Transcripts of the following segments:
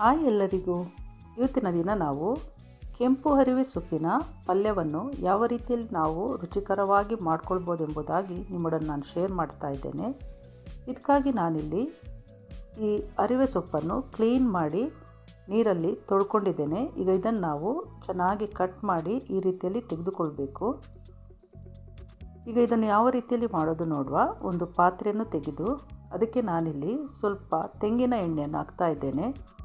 Hi ಎಲ್ಲರಿಗೂ. ಇವತ್ತಿನ ದಿನ ನಾವು ಕೆಂಪು ಹರಿವೆ ಸೊಪ್ಪಿನ ಪಲ್ಯವನ್ನು ಯಾವ ರೀತಿಯಲ್ಲಿ ನಾವು ರುಚಿಕರವಾಗಿ ಮಾಡ್ಕೊಳ್ಬೋದು ಎಂಬುದಾಗಿ ನಿಮ್ಮೊಡನೆ ನಾನು ಶೇರ್ ಮಾಡ್ತಾ ಇದ್ದೇನೆ. ಇದಕ್ಕಾಗಿ ನಾನಿಲ್ಲಿ ಈ ಅರಿವೆ ಸೊಪ್ಪನ್ನು ಕ್ಲೀನ್ ಮಾಡಿ ನೀರಲ್ಲಿ ತೊಳ್ಕೊಂಡಿದ್ದೇನೆ. ಈಗ ಇದನ್ನು ನಾವು ಚೆನ್ನಾಗಿ ಕಟ್ ಮಾಡಿ ಈ ರೀತಿಯಲ್ಲಿ ತೆಗೆದುಕೊಳ್ಬೇಕು. ಈಗ ಇದನ್ನು ಯಾವ ರೀತಿಯಲ್ಲಿ ಮಾಡೋದು ನೋಡುವ. ಒಂದು ಪಾತ್ರೆಯನ್ನು ತೆಗೆದು ಅದಕ್ಕೆ ನಾನಿಲ್ಲಿ ಸ್ವಲ್ಪ ತೆಂಗಿನ ಎಣ್ಣೆಯನ್ನು ಹಾಕ್ತಾ ಇದ್ದೇನೆ.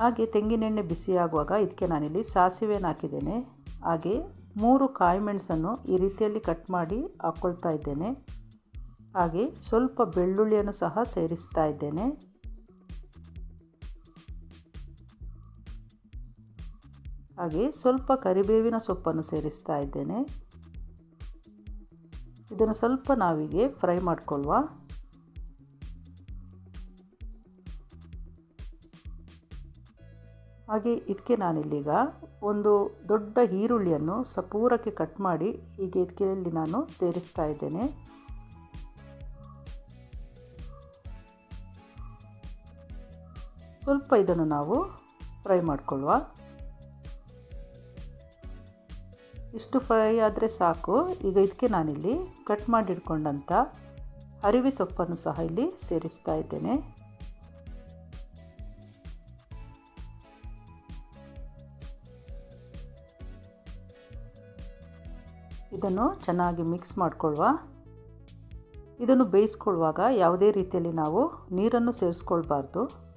ಹಾಗೆ ತೆಂಗಿನೆಣ್ಣೆ ಬಿಸಿಯಾಗುವಾಗ ಇದಕ್ಕೆ ನಾನಿಲ್ಲಿ ಸಾಸಿವೆನ ಹಾಕಿದ್ದೇನೆ. ಹಾಗೆ ಮೂರು ಕಾಯಿ ಮೆಣಸನ್ನು ಈ ರೀತಿಯಲ್ಲಿ ಕಟ್ ಮಾಡಿ ಹಾಕ್ಕೊಳ್ತಾ ಇದ್ದೇನೆ. ಹಾಗೆ ಸ್ವಲ್ಪ ಬೆಳ್ಳುಳ್ಳಿಯನ್ನು ಸಹ ಸೇರಿಸ್ತಾ ಇದ್ದೇನೆ. ಹಾಗೆ ಸ್ವಲ್ಪ ಕರಿಬೇವಿನ ಸೊಪ್ಪನ್ನು ಸೇರಿಸ್ತಾ ಇದ್ದೇನೆ. ಇದನ್ನು ಸ್ವಲ್ಪ ನಾವಿಗೆ ಫ್ರೈ ಮಾಡಿಕೊಳ್ಳುವ ಹಾಗೆ ಇದಕ್ಕೆ ನಾನಿಲ್ಲೀಗ ಒಂದು ದೊಡ್ಡ ಈರುಳ್ಳಿಯನ್ನು ಸಪೂರಕ್ಕೆ ಕಟ್ ಮಾಡಿ ಹೀಗೆ ಇದಕ್ಕೆ ನಾನು ಸೇರಿಸ್ತಾ ಇದ್ದೇನೆ. ಸ್ವಲ್ಪ ಇದನ್ನು ನಾವು ಫ್ರೈ ಮಾಡಿಕೊಳ್ಳುವ. ಇಷ್ಟು ಫ್ರೈ ಆದರೆ ಸಾಕು. ಈಗ ಇದಕ್ಕೆ ನಾನಿಲ್ಲಿ ಕಟ್ ಮಾಡಿಟ್ಕೊಂಡಂಥ ಅರಿವೆ ಸೊಪ್ಪನ್ನು ಸಹ ಇಲ್ಲಿ ಸೇರಿಸ್ತಾ ಇದ್ದೇನೆ. ಇದನ್ನು ಚೆನ್ನಾಗಿ ಮಿಕ್ಸ್ ಮಾಡಿಕೊಳ್ಳುವ. ಇದನ್ನು ಬೇಯಿಸ್ಕೊಳ್ಳುವಾಗ ಯಾವುದೇ ರೀತಿಯಲ್ಲಿ ನಾವು ನೀರನ್ನು ಸೇರಿಸ್ಕೊಳ್ಬಾರ್ದು.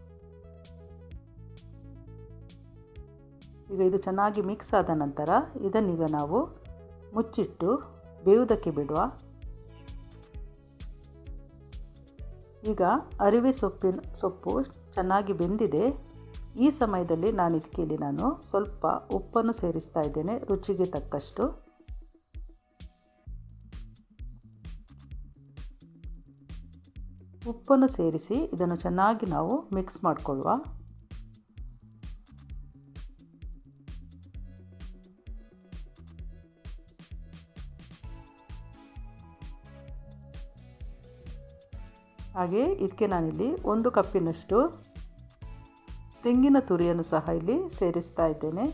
ಈಗ ಇದು ಚೆನ್ನಾಗಿ ಮಿಕ್ಸ್ ಆದ ನಂತರ ಇದನ್ನೀಗ ನಾವು ಮುಚ್ಚಿಟ್ಟು ಬೇಯುವುದಕ್ಕೆ ಬಿಡುವ. ಈಗ ಅರಿವೆ ಸೊಪ್ಪಿನ ಸೊಪ್ಪು ಚೆನ್ನಾಗಿ ಬೆಂದಿದೆ. ಈ ಸಮಯದಲ್ಲಿ ನಾನು ಇದಕ್ಕೆ ನಾನು ಸ್ವಲ್ಪ ಉಪ್ಪನ್ನು ಸೇರಿಸ್ತಾ ಇದ್ದೇನೆ, ರುಚಿಗೆ ತಕ್ಕಷ್ಟು. ಉಪ್ಪನ್ನು ಸೇರಿಸಿ ಇದನ್ನು ಚೆನ್ನಾಗಿ ನಾವು ಮಿಕ್ಸ್ ಮಾಡಿಕೊಳ್ಳುವ. ಹಾಗೆ ಇದಕ್ಕೆ ನಾನಿಲ್ಲಿ ಒಂದು ಕಪ್ಪಿನಷ್ಟು ತೆಂಗಿನ ತುರಿಯನ್ನು ಸಹ ಇಲ್ಲಿ ಸೇರಿಸ್ತಾ ಇದ್ದೇನೆ.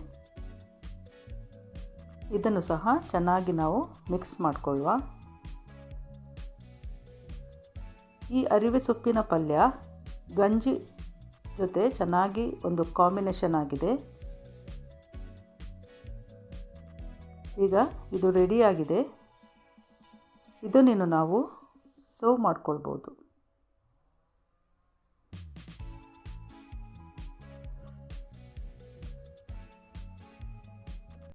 ಇದನ್ನು ಸಹ ಚೆನ್ನಾಗಿ ನಾವು ಮಿಕ್ಸ್ ಮಾಡಿಕೊಳ್ಳುವ. ಈ ಅರಿವೆ ಸೊಪ್ಪಿನ ಪಲ್ಯ ಗಂಜಿ ಜೊತೆ ಚೆನ್ನಾಗಿ ಒಂದು ಕಾಂಬಿನೇಷನ್ ಆಗಿದೆ. ಈಗ ಇದು ರೆಡಿಯಾಗಿದೆ ಇದನ್ನೇನು ನಾವು ಸರ್ವ್ ಮಾಡ್ಕೊಳ್ಬೋದು.